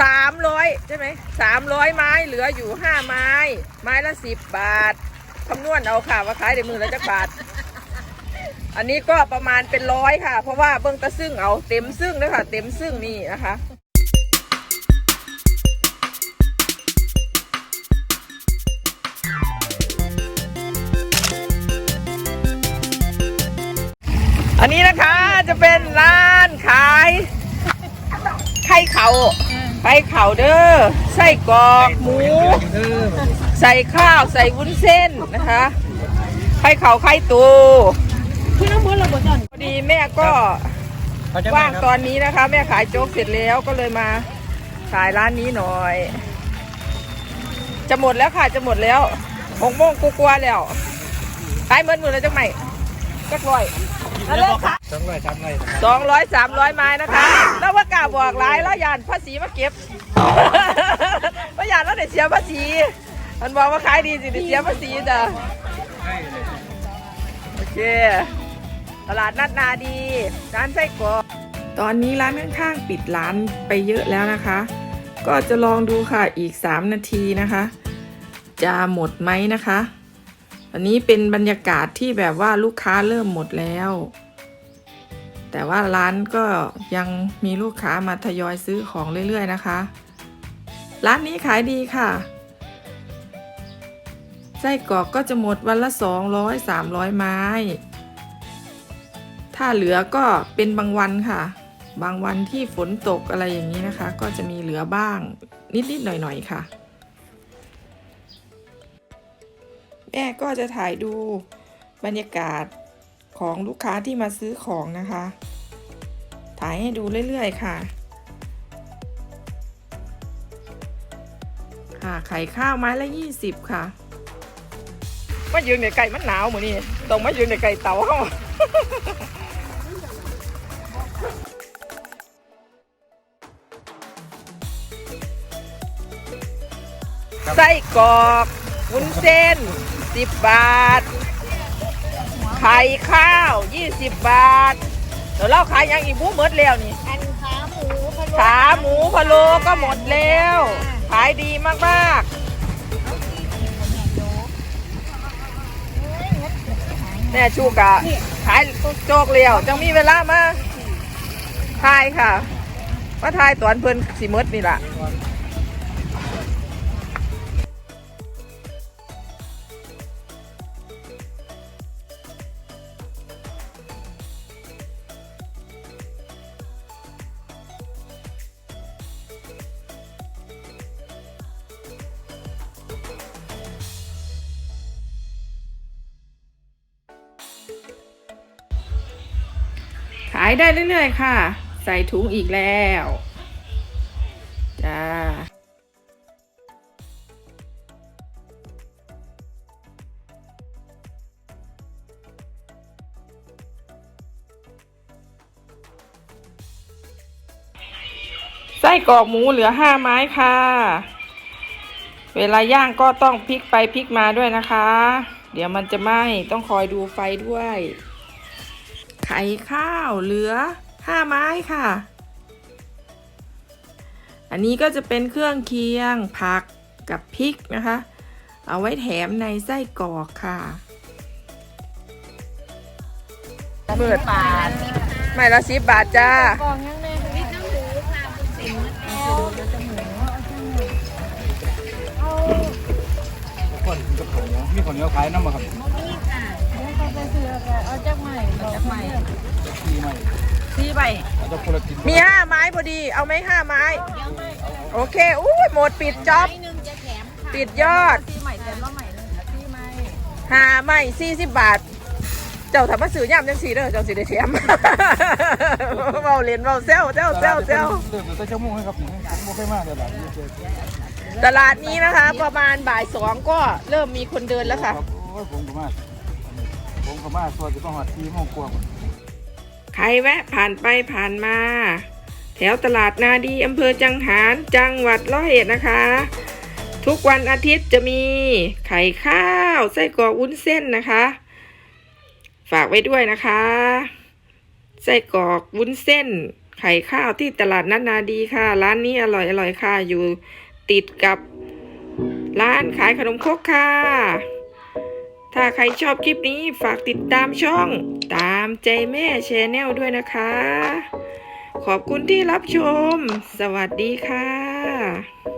สามร้อยใช่ไหมสามร้อยไม้เหลืออยู่ห้าไม้ ไม้ละสิบบาทคำนวณเอาค่ะว่าขายได้มือละจักบาท อันนี้ก็ประมาณเป็นร้อยค่ะ เพราะว่าเบิ้งตะซึ่งเอาเต็มซึ่งเลยค่ะเต็มซึ่งนี่นะคะอันนี้นะคะจะเป็นร้านขายไข่เขา ไข่เขาเด้อไส้กรอกหมู ใส่ข้าวใส่วุ้นเส้นนะคะไข่เขาไข่ตูพอดีแม่ก็ว่างตอนนี้นะคะ แม่ขายโจ๊กเสร็จแล้วก็เลยมาขายร้านนี้หน่อย จะหมดแล้วค่ะจะหมดแล้วหกโมงกลัวาๆแล้วขายเมื่อมือแล้วจังไหมจักร้อย เอาเลยค่ะสองร้อยสามร้อยสองร้อยสามร้อยไม้นะคะ แล้วว่ากล้าบอกหลายแล้วยานภาษีมาเก็บว่ายานแล้วเดี๋ยวเสียภาษี มันบอกว่าขายดีสิเดี๋ยวเสียภาษีจ้ะโอเค ตลาดนัดนาดีร้านไส้กรอกตอนนี้ร้านข้างๆปิดร้านไปเยอะแล้วนะคะ ก็จะลองดูค่ะอีก 3 นาทีนะคะ จะหมดไหมนะคะ อันนี้เป็นบรรยากาศที่แบบว่าลูกค้าเริ่มหมดแล้ว แต่ว่าร้านก็ยังมีลูกค้ามาทยอยซื้อของเรื่อยๆนะคะ ร้านนี้ขายดีค่ะ ไส้กรอกก็จะหมดวันละ 200 300 ไม้ ถ้าเหลือก็เป็นบางวันค่ะ บางวันที่ฝนตกอะไรอย่างนี้นะคะ ก็จะมีเหลือบ้างนิดๆหน่อยๆค่ะ แม่ก็จะถ่ายดูบรรยากาศของลูกค้าที่มาซื้อของนะคะ ถ่ายให้ดูเรื่อยๆค่ะ ค่ะไข่ข้าวไม้ละยี่สิบค่ะ มายืนในไก่มันหนาวเหมือนนี่ต้องมายืนในไก่เตาเขาไส้กรอกวุ้นเส้น 10บาท ไข่ข้าว20บาทเดี๋ยวเราขายยังอีกบูหมดแล้วนี่อันขาหมูพะโล้ขาหมูพะโล้ก็หมดแล้ว ขายดีมากๆแม่ชูกะขายโจกเลียวจังมีเวลามาทายค่ะมาทายตอนเพิ่นสิหมดนี่ล่ะายได้เรื่อยๆค่ะ ใส่ถุงอีกแล้ว จ้า ไส้กรอกหมูเหลือห้าไม้ค่ะ เวลาย่างก็ต้องพลิกไปพลิกมาด้วยนะคะ เดี๋ยวมันจะไหม้ต้องคอยดูไฟด้วย ไข่ข้าวเหลือห้าไม้ค่ะ อันนี้ก็จะเป็นเครื่องเคียงผักกับพริกนะคะ เอาไว้แถมในไส้กรอกค่ะเปิดบาทไม่ละสิบบาทจ้ากองยังไงนี่ทั้งหมูค่ะสิงห์เอาแล้วจะหมูเอาคนกับข้าวเนียวมีข้าวเนียวขายน้ำมาครับ ใหม่จักใหม่ปีใหม่สี่ใบเราจะคนละกินมีห้าไม้พอดี เอาไหมห้าไม้ยังไม่โอเคอู้ยหมดปิดจ็อบไม้หนึ่งจะแถมค่ะปิดยอดซีใหม่เต็มแล้วใหม่เลยค่ะซีใหม่หาไม่สี่สิบบาท เจ้าทำมาซื้อย่ำจังสีเด้อเจ้าสิได้เทียมเบาเล่นเบาเซลเซลเซลเซลเริ่มตั้งชั่วโมงให้ครับผมไม่ค่อยมากเลยหลายเจอตลาดนี้นะคะ ประมาณบ่ายสองก็เริ่มมีคนเดินแล้วค่ะ โอ้ยผมก็มา ผมก็มาตัวจะต้องหัดทีโมงกว่าใครแวะผ่านไปผ่านมา แถวตลาดนาดีอำเภอจังหารจังหวัดร้อยเอ็ดนะคะ ทุกวันอาทิตย์จะมีไข่ข้าวไส้กรอกวุ้นเส้นนะคะ ฝากไว้ด้วยนะคะไส้กรอกวุ้นเส้น ไข่ข้าวที่ตลาดนัดนาดีค่ะ ร้านนี้อร่อยอร่อยค่ะอยู่ติดกับร้านขายขนมครกค่ะ ถ้าใครชอบคลิปนี้ฝากติดตามช่องตามใจแม่แชนแนลด้วยนะคะ ขอบคุณที่รับชม สวัสดีค่ะ